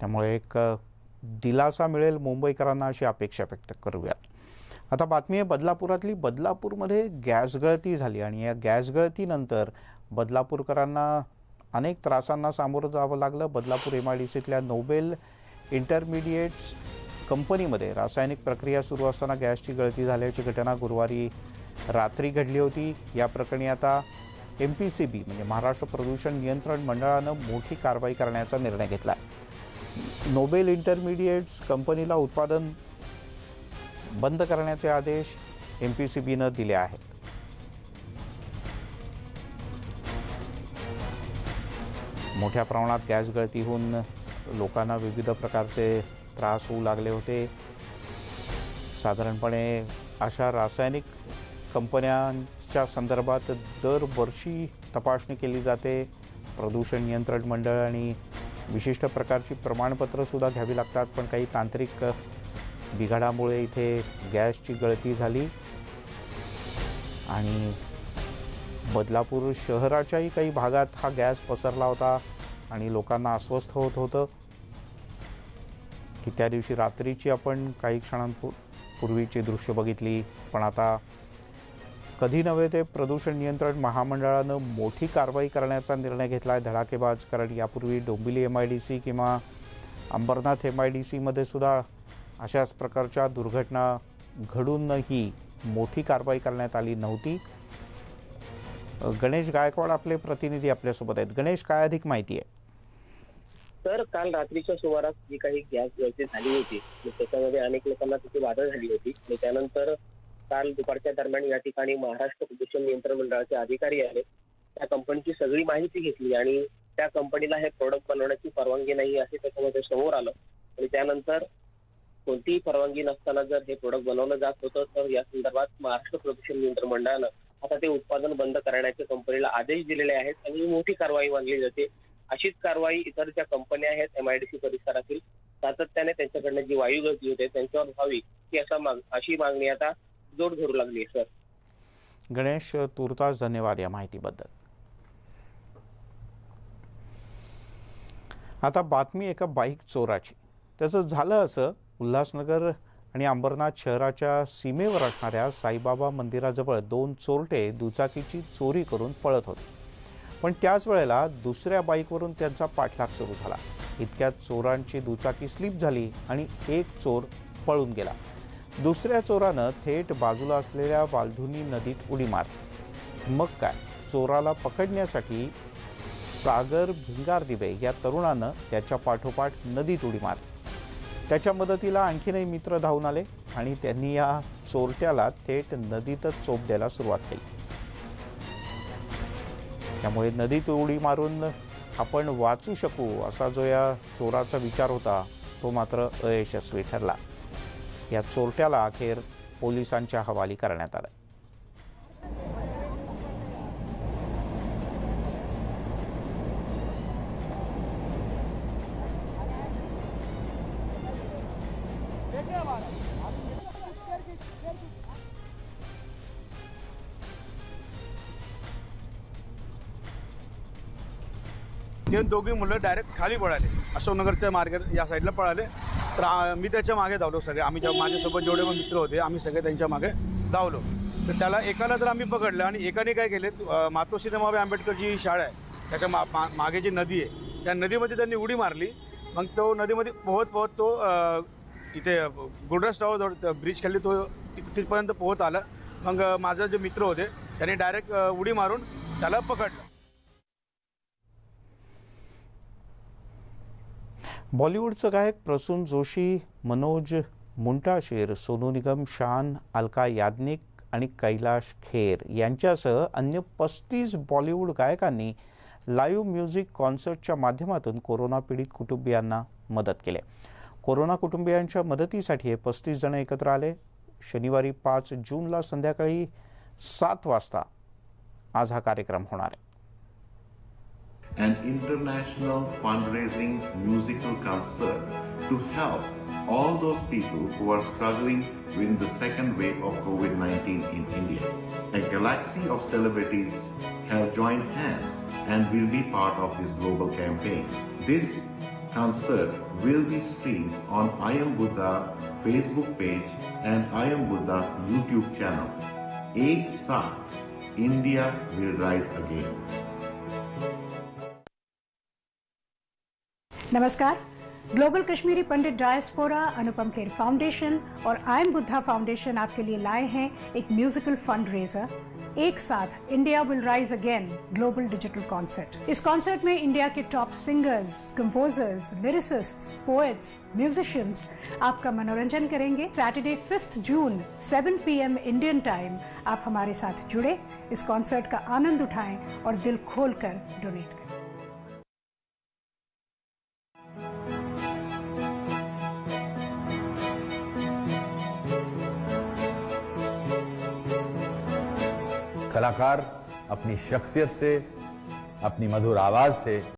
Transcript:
त्यामुळे एक दिलासा मिळेल मुंबईकरांना अशी अपेक्षा व्यक्त करूयात. आता बातमी आहे बदलापुरातली. बदलापूरमध्ये गॅस गळती झाली आणि या गॅस गळतीनंतर बदलापूरकरांना अनेक त्रासांना सामोरं जावं लागलं. बदलापूर एम आय डी सीतल्या नोबेल इंटरमिडिएट्स कंपनीमध्ये रासायनिक प्रक्रिया सुरू असताना गॅसची गळती झाल्याची घटना गुरुवारी रात्री घडली होती. या प्रकरणी आता एम पी सी बी म्हणजे महाराष्ट्र प्रदूषण नियंत्रण मंडळानं मोठी कारवाई करण्याचा निर्णय घेतला आहे नोबेल इंटरमिडिएट्स कंपनीला उत्पादन बंद करण्याचे आदेश एम पी सी बीनं दिले आहेत. मोठ्या प्रमाणात गॅस गळती होऊन लोकांना विविध प्रकारचे त्रास होऊ लागले होते. साधारणपणे अशा रासायनिक कंपन्यांच्या संदर्भात दरवर्षी तपासणी केली जाते. प्रदूषण नियंत्रण मंडळ आणि विशिष्ट प्रकारची प्रमाणपत्रंसुद्धा घ्यावी लागतात पण काही तांत्रिक बिघाडामुळे इथे गॅसची गळती झाली. आणि बदलापूर शहराच्याही काही भागात हा गॅस पसरला होता आणि लोकांना अस्वस्थ होत होतं की त्या दिवशी रात्रीची आपण काही क्षणांपू पूर्वीची दृश्य बघितली. पण आता कधी नव्हे ते प्रदूषण नियंत्रण महामंडळानं मोठी कारवाई करण्याचा निर्णय घेतला आहे धडाकेबाज कारण यापूर्वी Dombivli M I D C किंवा अंबरनाथ एम आय डी सीमध्ये सुद्धा अशाच प्रकारच्या दुर्घटना घडूनही मोठी कारवाई करण्यात आली नव्हती. गणेश गायकवाड आपले प्रतिनिधी आपल्यासोबत आहेत. गणेश काय अधिक माहिती आहे? तर काल रात्रीच्या सुमारास जी काही गॅस गळती झाली होती त्याच्यामध्ये अनेक लोकांना तिथे बाधा झाली होती त्यानंतर काल दुपारच्या दरम्यान या ठिकाणी महाराष्ट्र प्रदूषण नियंत्रण मंडळाचे अधिकारी आले. त्या कंपनीची सगळी माहिती घेतली आणि त्या कंपनीला हे प्रोडक्ट बनवण्याची परवानगी नाही असे त्याच्यामध्ये समोर आलं. आणि त्यानंतर कोणतीही परवानगी नसताना जर हे प्रोडक्ट बनवलं जात होतं तर या संदर्भात महाराष्ट्र प्रदूषण नियंत्रण मंडळानं आता ते उत्पादन बंद करण्याचे कंपनीला आदेश दिलेले आहेत आणि मोठी कारवाई मानली जाते. अशीच कारवाई इतर ज्या कंपन्या आहेत एमआयडीसी परिसरातील सातत्याने त्यांच्याकडनं जी वायू गळती होते त्यांच्यावर व्हावी ही असा माग अशी मागणी आता जोड धरू लागली सर. गणेश तुर्तास धन्यवाद या माहितीबद्दल. आता बातमी एका बाईक चोराची. त्याचं झालं असं उल्हासनगर आणि अंबरनाथ शहराच्या सीमेवर असणाऱ्या साईबाबा मंदिराजवळ दोन चोरटे दुचाकीची चोरी करून पळत होते. पण त्याच वेळेला दुसऱ्या बाईकवरून त्यांचा पाठलाग सुरू झाला. इतक्यात चोरांची दुचाकी स्लिप झाली आणि एक चोर पळून गेला. दुसऱ्या चोरानं थेट बाजूला असलेल्या वालधुनी नदीत उडी मारली. मग काय? चोराला पकडण्यासाठी सागर भिंगार दिवे या तरुणानं त्याच्या पाठोपाठ नदीत उडी मारली. त्याच्या मदतीला आणखीनही मित्र धावून आले आणि त्यांनी या चोरट्याला थेट नदीतच चोप द्यायला सुरुवात केली. त्यामुळे नदीत उडी मारून आपण वाचू शकू असा जो या चोराचा विचार होता तो मात्र अयशस्वी ठरला. या चोरट्याला अखेर पोलिसांच्या हवाली करण्यात आलं. ते दोघी मुलं डायरेक्ट खाली पळाले. अशोकनगरच्या मार्गे या साईडला पळाले. तर आ- मी त्याच्यामागे धावलो सगळे. आम्ही जेव्हा माझ्यासोबत जेवढे पण मित्र होते आम्ही सगळे त्यांच्या मागे धावलो. तर त्याला एकाला तर आम्ही पकडलं आणि एकाने काय केले अ, मातोश्री रमाबाई आंबेडकरची जी शाळा आहे त्याच्या मा मा- मागे जी नदी आहे त्या नदीमध्ये त्यांनी उडी मारली. मग तो नदीमध्ये पोहत पोहत तो अ, इथे गुडरस टावर ब्रिज खाली तो ति- तिथपर्यंत पोहत आला. मग अ, जे मित्र होते त्यांनी डायरेक्ट उडी मारून त्याला पकडलं. बॉलिवूडचं गायक प्रसून जोशी मनोज मुंटाशीर सोनू निगम शान अलका याज्ञिक आणि कैलाश खेर यांच्यासह अन्य पस्तीस बॉलिवूड गायकांनी लाईव्ह म्युझिक कॉन्सर्टच्या माध्यमातून कोरोना पीडित कुटुंबियांना मदत केली. कोरोना कुटुंबियांच्या मदतीसाठी हे पस्तीस जण एकत्र आले. शनिवारी पाच जूनला संध्याकाळी सात वाजता आज हा कार्यक्रम होणार आहे. An international fundraising musical concert to help all those people who are struggling with the second wave of COVID 19 in India. A galaxy of celebrities have joined hands and will be part of this global campaign. This concert will be streamed on I Am Buddha Facebook page and I Am Buddha YouTube channel. Ek India will rise again. नमस्कार। Global Kashmiri Pandit diaspora Anupam Kher foundation और I M Buddha foundation आपके लिए लाए हैं एक musical fund raiser एक साथ India will rise again global digital concert. Is concert में इंडिया के top singers, composers, lyricists, poets, musicians आपका मनोरंजन करेंगे। Saturday fifth June 7 PM Indian time आप हमारे साथ जुड़े। इस कॉन्सर्ट का आनंद उठाएँ और दिल खोलकर डोनेट कलाकार अपनी शख्सियत से अपनी मधुर आवाज से